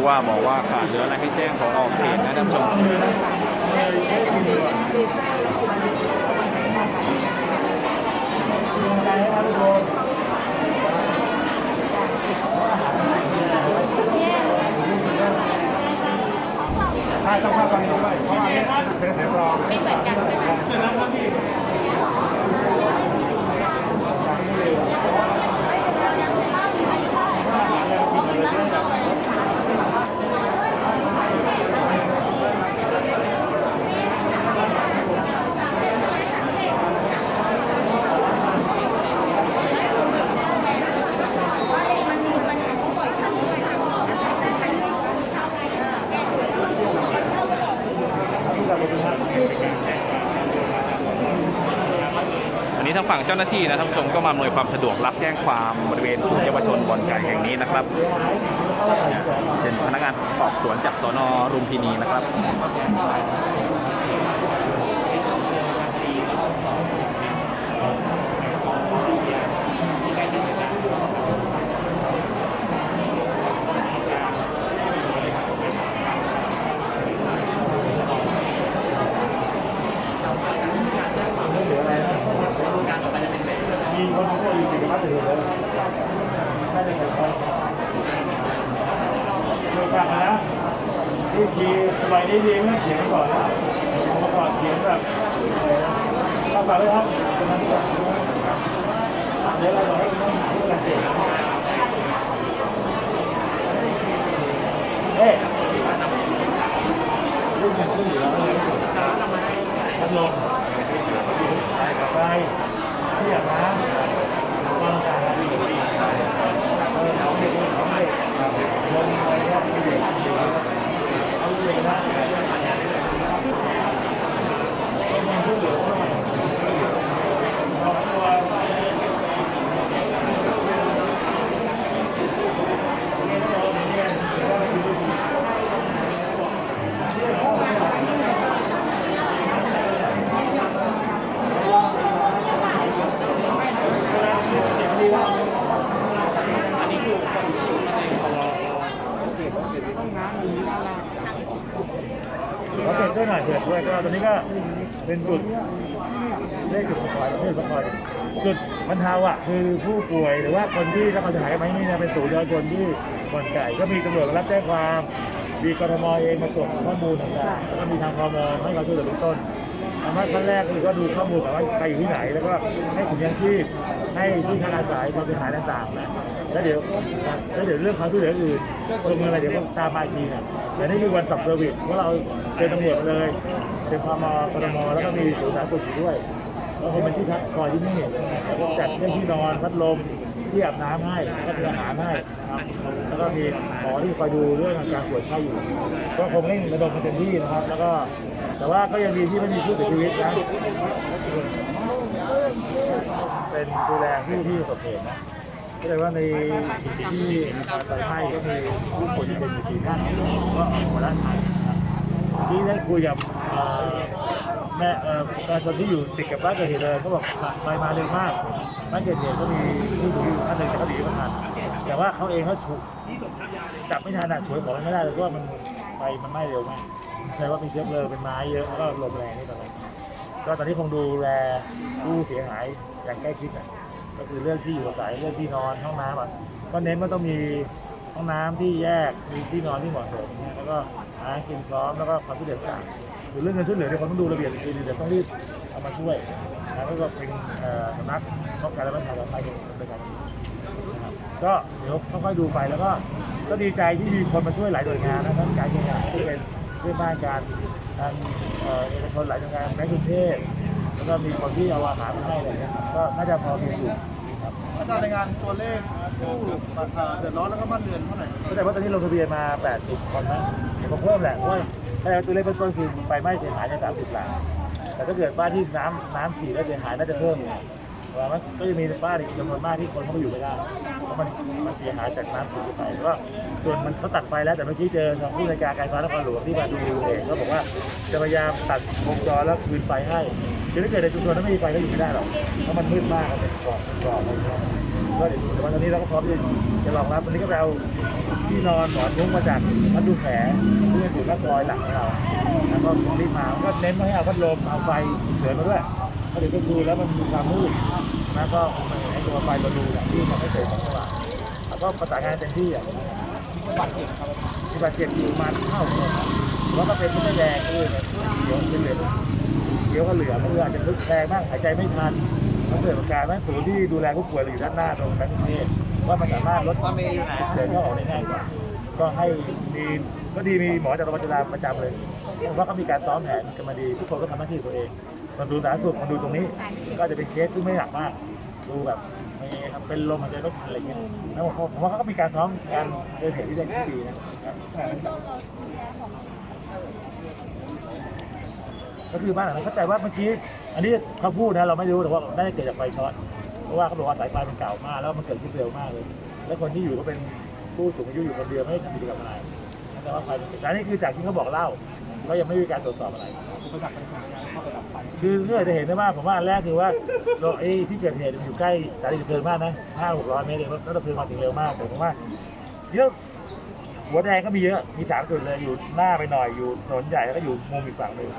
ผู้ว่าบอกว่าขาดเหลืออะไรให้แจ้งขอออกเขตนะท่านผู้ชมใช่ต้องเข้าตอนนี้ด้วยเพราะว่าเนี่ยเป็นเสียงรองไม่เหมือนกันใช่ไหม นี้ทางฝั่งเจ้าหน้าที่นะท่านผู้ชมก็มาอำนวยความสะดวกรับแจ้งความบริเวณศูนย์เยาวชนบ่อนไก่แห่งนี้นะครับเนี่ยเป็นพนักงานสอบสวนจากสนรุมพินีนะครับ มีคนพูดอยู่สิบวัตถุเลยน่าจะเกิดขึ้น เกิดกันนะนี่ทีสมัยนี้ดีไม่เขียนก่อนนะเมื่อก่อนเขียนแบบข้าไปเลยครับเดี๋ยวเราบอกให้ต้องพูดกันเองเฮ้ยรุ่นยังชื่ออยู่แล้วพัดลมไปที่อยากนะวางการอะไรอยู่ดีเออเขาเด็กเขาเด็กลงไปแค่เด็กเอาเด็กนะต้องมาช่วยเหลือเขาหน่อยเอาตัวเขาเป็น ช่วยหน่อยเผื่อช่วยก็ตอนนี้ก็เป็นจุดเลขจุดประคอยประเภทประคอยจุดบรรเทาอะคือผู้ป่วยหรือว่าคนที่รับความเสียหายไหมนี่นะเป็นศูนย์เยาวชนที่บ่อนไก่ก็มีตำรวจมารับแจ้งความมีกรทมเองมาตรวจข้อมูลต่างๆแล้วก็มีทางพมให้เราช่วยเหลือเบื้องต้น ทำให้ขั้นแรกคือก็ดูข้อมูลก่อนว่าใครอยู่ที่ไหน แล้วก็ให้ถุงยางชีพ ให้ที่ทางอาศัยความเสียหายต่างๆนะแล้วเดี๋ยวแล้วเดี๋ยวเรื่องความช่วยเหลืออื่นลงเงินอะไรเดี๋ยวตามมาอีกทีนะแต่นี่คือวันสับเซอร์วิสเพราะเราเป็นตำรวจมาเลยเป็นพมกทมแล้วก็มีศูนย์สาธารณสุขอยู่ด้วยแล้วคนเป็นที่พักคอยที่นี่แล้วก็จัดเรื่องที่นอนพัดลมที่อาบน้ำให้แล้วก็มีอาหารให้ครับแล้วก็มีหมอที่คอยดูเรื่องอาการป่วยไข้อยู่ ก็คงเร่งระดมกันเต็มที่นะครับ แล้วก็ แต่ว่าก็ยังดีที่ไม่มีผู้เสียชีวิตนะ เป็นดูแลผู้ที่ประสบเหตุนะก็เลยว่าในที่มีการไฟไหม้ก็มีผู้คนที่เป็นอยู่สี่ท่านก็ออกมาด้านในนะครับที่ได้คุยกับ แม่ประชาชนที่อยู่ติดกับบ้านเกิดเหตุเลยเขาบอกไฟมาเร็วมากบ้านเกิดเหตุก็มีผู้สูงอายุท่านหนึ่งแต่เขาหนีไม่ทันแต่ว่าเขาเองเขาฉุกจับไม่ทันอะช่วยของไม่ได้เลยเพราะว่ามันไฟมันไหม้เร็วมากแปลว่ามีเชื้อเพลิงเป็นไม้เยอะแล้วก็ลมแรงนี่ตอนนั้นก็ตอนนี้คงดูแลผู้เสียหายอย่างใกล้ชิดอะก็คือเรื่องที่อยู่อาศัยเรื่องที่นอนห้องน้ำอะก็เน้นว่าต้องมีห้องน้ำที่แยกมีที่นอนที่เหมาะสมแล้วก็อาหารกินพร้อมแล้วก็ความช่วยเหลือต่าง หรือเรื่องเงินช่วยเหลือเนี่ยคนต้องดูระเบียบอีกทีนึงเดี๋ยวต้องรีบเอามาช่วยนะแล้วก็เป็นสำนักป้องกันและบรรเทาสาธารณภัยเป็นการก็เดี๋ยวค่อยๆดูไปแล้วก็ก็ดีใจที่มีคนมาช่วยหลายหน่วยงานนะทั้งการเคหะที่เป็นเพื่อนบ้านการทางเอกชนหลายหน่วยงานแบงก์กรุงเทพแล้วก็มีคนที่เอาอาหารมาให้อะไรเงี้ยก็น่าจะพอมีอยู่ครับอาจารย์รายงานตัวเลขผู้เดือดร้อนแล้วก็บ้านเรือนเท่าไหร่ก็แต่ว่าตอนนี้ลงทะเบียนมา 80 คนนะเดี๋ยวก็เพิ่มแหละเพราะ ว่าถ้าตัวเลขเบื้องต้นคือไฟไหม้เสียหายใน30หลังแต่ถ้าเกิดบ้านที่น้ำน้ำฉีดแล้วเสียหายน่าจะเพิ่มไงเพราะว่ามันก็จะมีบ้านอีกจำนวนมากที่คนเขาไม่อยู่ไม่ได้เพราะมันมันเสียหายจากน้ำฉีดไปแล้วก็ส่วนมันเขาตัดไฟแล้วแต่เมื่อกี้เจอทางผู้ในวยการการไฟนครหลวงที่มาดูเองก็บอกว่าจะพยายามตัดวงจรแล้วคืนไฟให้คือถ้าเกิดในชุมชนนั้นไม่มีไฟก็อยู่ไม่ได้หรอกเพราะมันมืดมากเป็นกรอบเป็นกรอบอะไรเงี้ย ก็เดี๋ยวแต่ว่าตอนนี้เราก็พร้อมที่จะรองรับวันนี้ก็ไปเอาที่นอนหมอนมุ้งมาจากพัดดูแผลที่เป็นศูนย์รับรอยหลังของเราแล้วก็รีบมาก็เน้นให้เอาพัดลมเอาไฟเฉยมาด้วยเพราะเดี๋ยวก็ดูแล้วมันมีความมืดแล้วก็ไอ้ตัวไฟเราดูที่มันไม่เสร็จของเราแล้วก็ประสานงานเต็มที่อะมีบาดเจ็บครับมีบาดเจ็บอยู่มาเท่าแล้วก็เป็นไม่แดงด้วยเนี่ยเดี๋ยวเป็นเหลือเดี๋ยวก็เหลือมันอาจจะลึกแรงบ้างหายใจไม่ทัน มันเกิดอาการนั้นศูนย์ที่ดูแลผู้ป่วยเราอยู่ด้านหน้าตรงนั้นนี่ว่ามันสามารถลดฉุกเฉินเข้าออกได้ง่ายกว่าก็ให้มีก็ดีมีหมอจากโรงพยาบาลประจำเลยเพราะเขามีการซ้อมแผนกันมาดีทุกคนก็ทำหน้าที่ตัวเองมาดูสาธารณสุขมาดูตรงนี้ ก็จะเป็นเคสที่ไม่หนักมากดูแบบไม่เป็นลมหายใจไม่ทันอะไรเงี้ยแล้วผมผมว่าเขาก็มีการซ้อมการเดินเหตุที่ได้ที่ดีนะครับ ก็คือบ้านหลังนั้นเข้าใจว่าเมื่อกี้อันนี้เขาพูดนะเราไม่รู้แต่ว่าน่าจะเกิดจากไฟช็อตเพราะว่าเขาบอกว่าสายไฟมันเก่ามากแล้วมันเกิดขึ้นเร็วมากเลย แล้วคนที่อยู่ก็เป็นผู้สูงอายุอยู่คนเดียวไม่ได้ทำกิจกรรมอะไรแต่ว่าไฟมันแต่อันนี้คือจากที่เขาบอกเล่าเขายังไม่มีการตรวจสอบอะไรอุปสรรคปัญหาการเข้าไปดับไฟคือเพื่อจะเห็นได้ว่าผมว่าอันแรกคือว่าโลไอ้ที่เกิดเหตุมันอยู่ใกล้สถานีดับเพลิงมากนะห้าหกร้อยเมตรเองรถดับเพลิงมาถึงเร็วมากแต่ผมว่าเยอะ หัวแดงก็มีเยอะมีสามจุดเลยอยู่หน้าไปหน่อยอยู่ถนนใหญ่แล้วก็อยู่มุมอีกฝั่งหนึ่ง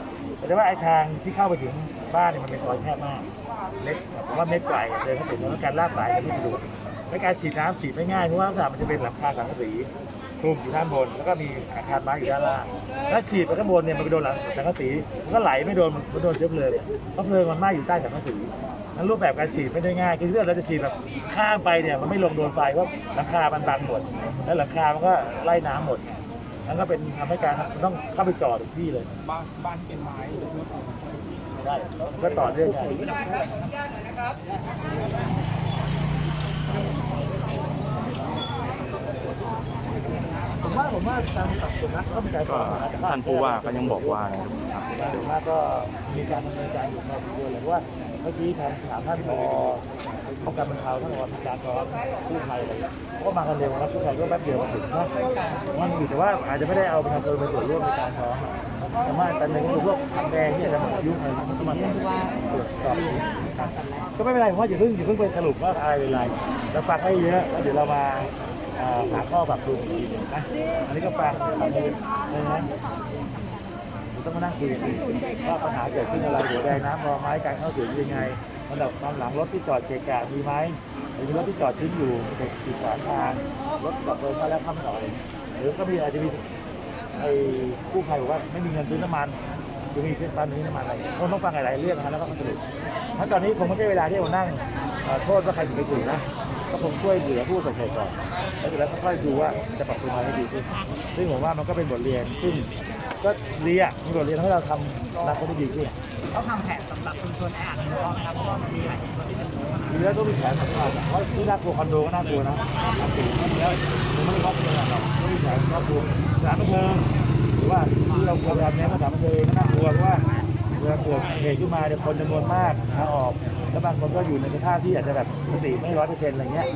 แต่ว่าไอ้ทางที่เข้าไปถึงบ้านเนี่ยมันเป็นซอยแคบมากเล็กผมว่าเม็ดไกลเดินเข้าถึงแล้วการลาดสายกันไม่สะดวกและการฉีดน้ำฉีดไม่ง่ายเพราะว่ามันจะเป็นหลังคาสังกะสีคลุมอยู่ด้านบนแล้วก็มีอาคารไม้อยู่ด้านล่างถ้าฉีดไปข้างบนเนี่ยมันไปโดนหลังสังกะสีมันก็ไหลไม่โดนมันโดนเชื้อเพลิงเพราะเพลิงมันไหม้อยู่ใต้สังกะสี นั้นรูปแบบการฉีดไม่ได้ง่าย คือถ้าเราจะฉีดแบบข้ามไปเนี่ยมันไม่ลงโดนไฟเพราะหลังคามันบังหมด แล้วหลังคามันก็ไล่น้ำหมดนั่นก็เป็นทำให้การต้องเข้าไปจอดถึงที่เลย บ้านบ้านที่เป็นไม้หรือว่าได้ก็ต่อเนื่องกัน ผมว่าผมว่าการปรับปรุงนะก็มีการก็ท่านผู้ว่าก็ยังบอกว่านะครับเดี๋ยวมากก็มีการดำเนินการอยู่พอสมควรเลยว่าเมื่อกี้ทางถามท่านรอป้องกันบรรเทาท่านรอมีการซ้อมกู้ภัยอะไรก็มากันเร็วนะกู้ภัยก็แป๊บเดียวมาถึงนะมันอยู่แต่ว่าอาจจะไม่ได้เอาประชาชนมาส่วนร่วมในการซ้อมแต่ว่าต่หนึ่งก็คือพวกทางแดงที่จะมายุ่งอะไรมันก็มาตรวจสอบก็ไม่เป็นไรเพราะอย่าเพิ่งอย่าเพิ่งไปสรุปว่าอะไรเป็นไรเราฟังให้เยอะแล้วเดี๋ยวเรามา หาข้อปรับปรุงอีกทีนะ อันนี้ก็ฟังฟังเลยนะต้องมานั่งคุยกันว่าปัญหาเกิดขึ้นอะไรหัวแดงน้ำรอไม้การเข้าถึงยังไงมันแบบความหลังรถที่จอดเกะกะมีไหมหรือรถที่จอดทิ้งอยู่เด็กติดขวางทางรถดับเลิงมาแล้วทำหน่อย หรือก็มีอาจจะมีไอ้กู้ภัยบอกว่าไม่มีเงินซื้อน้ำมันหรือมีเส้นตันนี้น้ำมันอะไรคนต้องฟังหลายๆเรื่องนะแล้วก็มาสรุปถ้าตอนนี้คงไม่ใช่เวลาที่เรานั่งโทษว่าใครผิดไม่ถูกนะ ก็คงช่วยเหลือผู้ประสบเหตุก่อนแล้วเสร็จแล้วก็ค่อยดูว่าจะปรับปรุงอะไรให้ดีขึ้นซึ่งผมว่ามันก็เป็นบทเรียนซึ่งก็ดีอะมีบทเรียนทำให้เราทำอนาคตได้ดีขึ้นเขาทำแผนสำหรับชุมชนแออัดโดยเฉพาะนะครับเพราะว่ามันมีหลายชุมชนที่เป็นชุมชนดีแล้วต้องมีแผนสำคัญอะเพราะที่น่ากลัวคอนโดก็น่ากลัวนะน่ากลัวแล้วมันไม่ได้ครอบครัวหรอกต้องมีแผนครอบครัวสถานบันเทิงหรือว่าที่เราควรทำเนี้ยก็สถานบันเทิงก็น่ากลัวเพราะว่า เวลาเกิดเหตุขึ้นมาเนี่ยคนจำนวนมากมาออก แล้วบางคนก็อยู่ในสภาพที่อาจจะแบบสติไม่ร้อยเปอร์เซ็นต์อะไรเงี้ย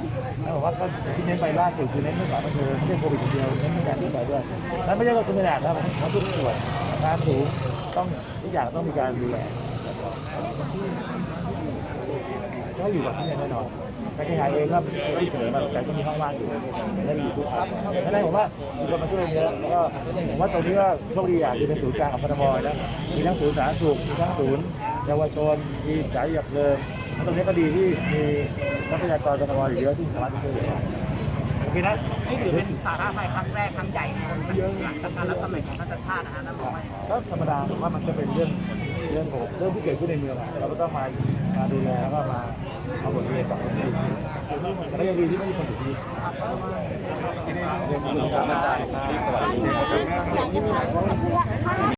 แล้วบอกว่าก็ที่เน้นไปล่าสุดคือเน้นเรื่องสานบันเทิงไม่ใช่โควิดอย่างเดียวเน้นเรื่องการที่ไปด้วยนั้นไม่ใช่ว่าคุณไม่หนักนะเพราะทุกส่วนงานสูงต้องทุกอย่างต้องมีการดูแลก็อยู่กับที่แน่นอน แต่ที่หายเองก็ไม่เสนอมาหรอแต่ก็มีห้องว่างอยู่และอยู่ทุกครั้งไม่ได้ผมว่ามีคนมาช่วยเยอะแล้วก็ผมว่าตรงนี้ก็โชคดีอย่างที่เป็นศูนย์กลางของพทมนะมีทั้งศูนย์สาธารณสุขมีทั้งศูนย์เยาวชนมีสายหยับเลิมตรงนี้ก็ดีที่มีทรัพยากรพทมอยู่เยอะที่สามารถช่วยเหลือได้โอเคนะ นี่ถือเป็นสาธารณภัยครั้งแรกครั้งใหญ่ของหลังจากการรับตำแหน่งของท่านชัดชาตินะฮะนั่นบอกว่าก็ธรรมดาผมว่ามันก็เป็นเรื่องเรื่องของเรื่องที่เกิดขึ้นในเมืองอะเราก็ต้องมามาดูแลแล้วก็มาเอาบทเรียนจากคนอื่นแต่ก็ยังดีที่ไม่มีคนเสียชีวิตขอบคุณครับอาจารย์ครับสวัสดีครับ